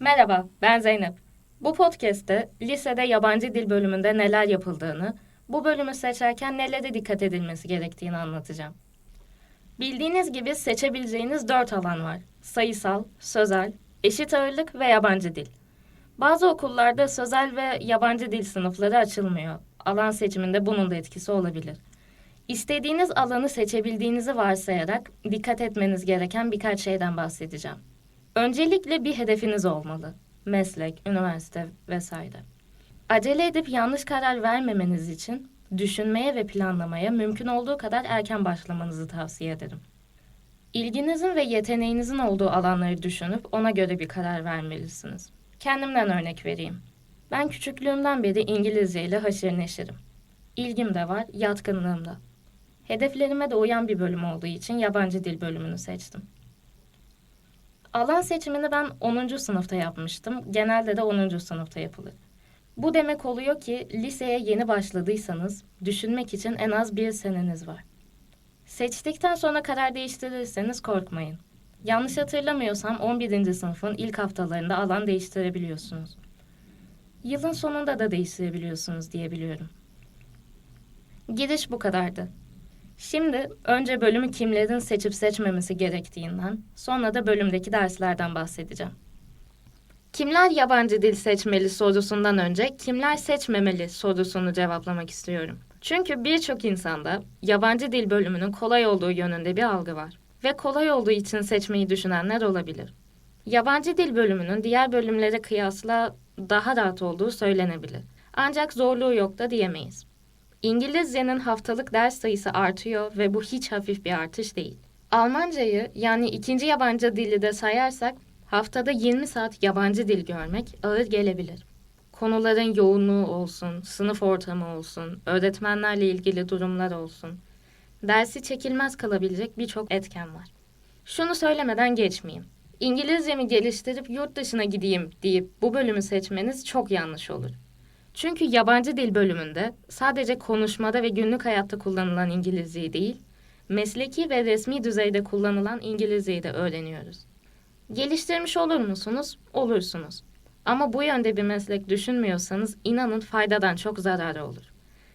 Merhaba, ben Zeynep. Bu podcast'te lisede yabancı dil bölümünde neler yapıldığını, bu bölümü seçerken nelere dikkat edilmesi gerektiğini anlatacağım. Bildiğiniz gibi seçebileceğiniz dört alan var. Sayısal, sözel, eşit ağırlık ve yabancı dil. Bazı okullarda sözel ve yabancı dil sınıfları açılmıyor. Alan seçiminde bunun da etkisi olabilir. İstediğiniz alanı seçebildiğinizi varsayarak dikkat etmeniz gereken birkaç şeyden bahsedeceğim. Öncelikle bir hedefiniz olmalı. Meslek, üniversite vesaire. Acele edip yanlış karar vermemeniz için düşünmeye ve planlamaya mümkün olduğu kadar erken başlamanızı tavsiye ederim. İlginizin ve yeteneğinizin olduğu alanları düşünüp ona göre bir karar vermelisiniz. Kendimden örnek vereyim. Ben küçüklüğümden beri İngilizce ile haşır neşirim. İlgim de var, yatkınlığım da. Hedeflerime de uyan bir bölüm olduğu için yabancı dil bölümünü seçtim. Alan seçimini ben 10. sınıfta yapmıştım. Genelde de 10. sınıfta yapılır. Bu demek oluyor ki liseye yeni başladıysanız düşünmek için en az bir seneniz var. Seçtikten sonra karar değiştirirseniz korkmayın. Yanlış hatırlamıyorsam 11. sınıfın ilk haftalarında alan değiştirebiliyorsunuz. Yılın sonunda da değiştirebiliyorsunuz diye biliyorum. Giriş bu kadardı. Şimdi önce bölümü kimlerin seçip seçmemesi gerektiğinden, sonra da bölümdeki derslerden bahsedeceğim. Kimler yabancı dil seçmeli sorusundan önce kimler seçmemeli sorusunu cevaplamak istiyorum. Çünkü birçok insanda yabancı dil bölümünün kolay olduğu yönünde bir algı var ve kolay olduğu için seçmeyi düşünenler olabilir. Yabancı dil bölümünün diğer bölümlere kıyasla daha rahat olduğu söylenebilir. Ancak zorluğu yok da diyemeyiz. İngilizcenin haftalık ders sayısı artıyor ve bu hiç hafif bir artış değil. Almancayı yani ikinci yabancı dili de sayarsak haftada 20 saat yabancı dil görmek ağır gelebilir. Konuların yoğunluğu olsun, sınıf ortamı olsun, öğretmenlerle ilgili durumlar olsun. Dersi çekilmez kalabilecek birçok etken var. Şunu söylemeden geçmeyeyim. İngilizcemi geliştirip yurt dışına gideyim deyip bu bölümü seçmeniz çok yanlış olur. Çünkü yabancı dil bölümünde sadece konuşmada ve günlük hayatta kullanılan İngilizceyi değil, mesleki ve resmi düzeyde kullanılan İngilizceyi de öğreniyoruz. Geliştirmiş olur musunuz? Olursunuz. Ama bu yönde bir meslek düşünmüyorsanız inanın faydadan çok zararı olur.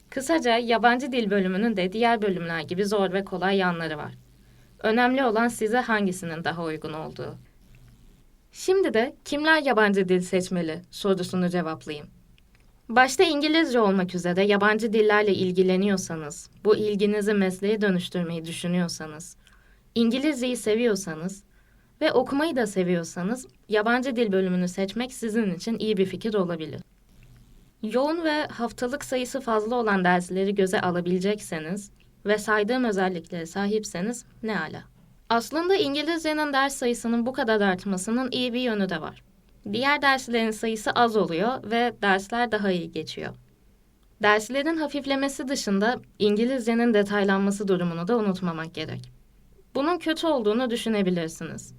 Kısaca yabancı dil bölümünün de diğer bölümler gibi zor ve kolay yanları var. Önemli olan size hangisinin daha uygun olduğu. Şimdi de kimler yabancı dil seçmeli sorusunu cevaplayayım. Başta İngilizce olmak üzere yabancı dillerle ilgileniyorsanız, bu ilginizi mesleğe dönüştürmeyi düşünüyorsanız, İngilizceyi seviyorsanız ve okumayı da seviyorsanız yabancı dil bölümünü seçmek sizin için iyi bir fikir olabilir. Yoğun ve haftalık sayısı fazla olan dersleri göze alabilecekseniz ve saydığım özelliklere sahipseniz ne ala. Aslında İngilizcenin ders sayısının bu kadar artmasının iyi bir yönü de var. Diğer derslerin sayısı az oluyor ve dersler daha iyi geçiyor. Derslerin hafiflemesi dışında İngilizcenin detaylanması durumunu da unutmamak gerek. Bunun kötü olduğunu düşünebilirsiniz.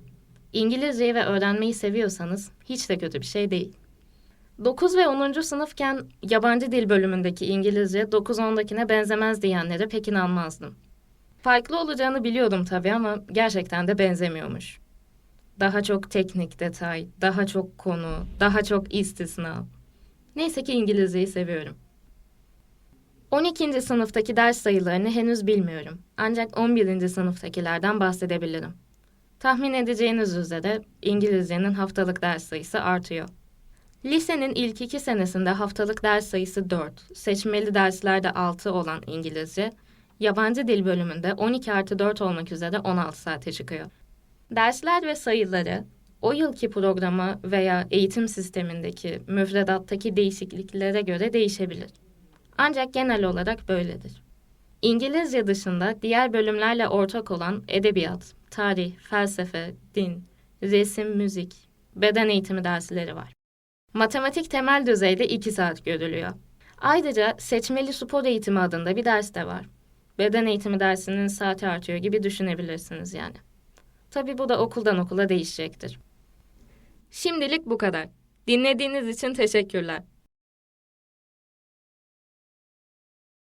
İngilizceyi ve öğrenmeyi seviyorsanız hiç de kötü bir şey değil. 9 ve 10. sınıfken yabancı dil bölümündeki İngilizce 9-10'dakine benzemez diyenlere pek inanmazdım. Farklı olacağını biliyordum tabii ama gerçekten de benzemiyormuş. Daha çok teknik detay, daha çok konu, daha çok istisna. Neyse ki İngilizceyi seviyorum. 12. sınıftaki ders sayılarını henüz bilmiyorum. Ancak 11. sınıftakilerden bahsedebilirim. Tahmin edeceğiniz üzere İngilizcenin haftalık ders sayısı artıyor. Lisenin ilk iki senesinde haftalık ders sayısı 4, seçmeli derslerde 6 olan İngilizce, yabancı dil bölümünde 12 artı 4 olmak üzere 16 saate çıkıyor. Dersler ve sayıları o yılki programa veya eğitim sistemindeki müfredattaki değişikliklere göre değişebilir. Ancak genel olarak böyledir. İngilizce dışında diğer bölümlerle ortak olan edebiyat, tarih, felsefe, din, resim, müzik, beden eğitimi dersleri var. Matematik temel düzeyde 2 saat görülüyor. Ayrıca seçmeli spor eğitimi adında bir ders de var. Beden eğitimi dersinin saati artıyor gibi düşünebilirsiniz yani. Tabii bu da okuldan okula değişecektir. Şimdilik bu kadar. Dinlediğiniz için teşekkürler.